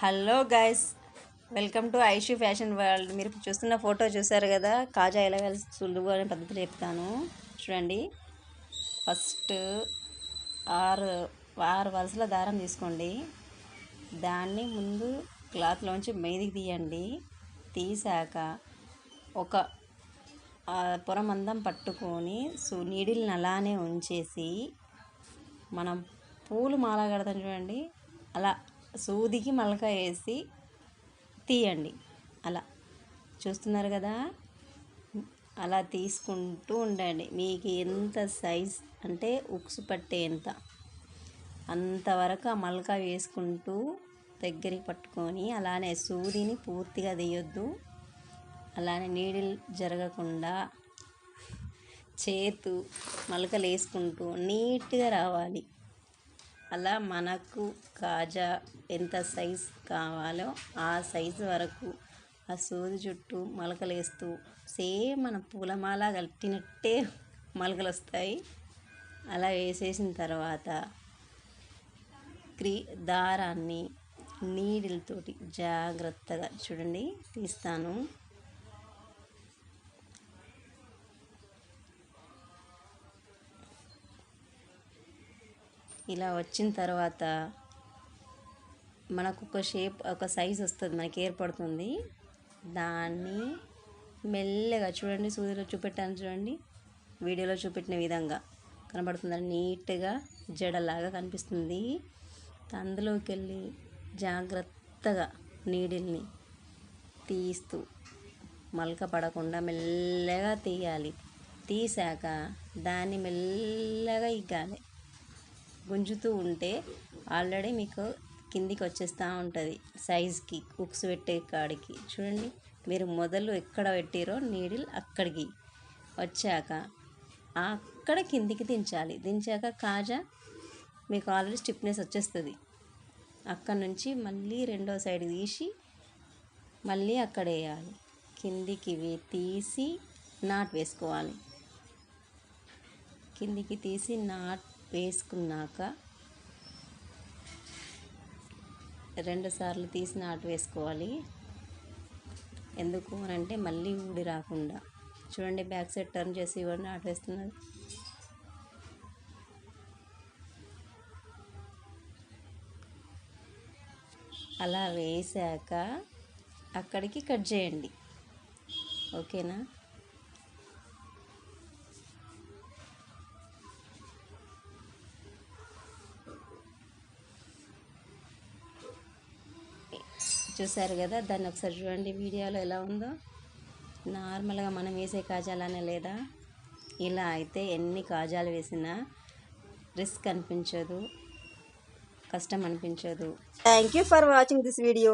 Hello guys welcome to Aishu fashion world. మీరు చూస్తున్న photo చూసారు కదా కాజా ఎలా వెళ్ళి సులువు అనే పద్ధతిలో చెప్తాను. చూడండి. ఫస్ట్ ఆరు ఆరు వలసల దారం తీసుకోండి. దాన్ని ముందు క్లాత్లోంచి మీదికి తీయండి. తీసాక ఒక పొరమందం పట్టుకొని సు నీడిల్ని అలానే ఉంచేసి మనం పూలు మాల కడతాం చూడండి. అలా సూదికి మలక వేసి తీయండి. అలా. చూస్తున్నారు కదా? అలా తీసుకుంటూ ఉండండి. మీకు ఎంత సైజ్ అంటే ఉక్సు పట్టే ఎంత. అంతవరకు ఆ మలక వేసుకుంటూ దగ్గరికి పట్టుకొని అలానే సూదిని పూర్తిగా తీయొద్దు. అలానే నీడిల్ జరగకుండా చేతు మలకలు వేసుకుంటూ నీట్గా రావాలి. అలా మనకు కాజా ఎంత సైజ్ కావాలో ఆ సైజు వరకు ఆ సూది చుట్టూ మొలకలు వేస్తూ సేమ్ మన పూలమాల కట్టినట్టే మలకలు వస్తాయి అలా వేసేసిన తర్వాత క్రీ దారాన్ని నీడిల్తోటి జాగ్రత్తగా చూడండి తీస్తాను. ఇలా వచ్చిన తర్వాత మనకు ఒక షేప్ ఒక సైజ్ వస్తుంది మనకి ఏర్పడుతుంది. దాన్ని మెల్లగా చూడండి సూదిలో చూపెట్టాను చూడండి. వీడియోలో చూపెట్టిన విధంగా కనబడుతుందని నీట్గా జడలాగా కనిపిస్తుంది. అందులోకి వెళ్ళి జాగ్రత్తగా నీడిల్ని తీస్తూ మలక పడకుండా మెల్లగా తీయాలి. తీసాక దాన్ని మెల్లగా ఇగ్గాలి గుంజుతూ ఉంటే ఆల్రెడీ మీకు కిందికి వచ్చేస్తూ ఉంటుంది సైజ్కి కుక్స్ పెట్టే కాడికి. చూడండి మీరు మొదలు ఎక్కడ పెట్టారో నీడిల్ అక్కడికి వచ్చాక అక్కడ కిందికి దించాలి. దించాక కాజా మీకు ఆల్రెడీ స్టిఫ్నెస్ వచ్చేస్తుంది. అక్కడ నుంచి మళ్ళీ రెండో సైడ్ తీసి మళ్ళీ అక్కడ వేయాలి. కిందికి తీసి నాట్ వేసుకోవాలి. కిందికి తీసి నాట్ వేసుకున్నాక రెండు సార్లు తీసి నాటు వేసుకోవాలి. ఎందుకు అని అంటే మళ్ళీ ఊడి రాకుండా. చూడండి బ్యాక్ సైడ్ టర్న్ చేసి ఇవ్వండి నాటు వేస్తున్నారు. అలా వేసాక అక్కడికి కట్ చేయండి. ఓకేనా? చూసారు కదా దాన్ని ఒకసారి చూడండి వీడియోలో ఎలా ఉందో. నార్మల్గా మనం వేసే కాజాలనే లేదా? ఇలా అయితే ఎన్ని కాజాలు వేసినా రిస్క్ అనిపించదు కష్టం అనిపించదు. Thank you for watching this video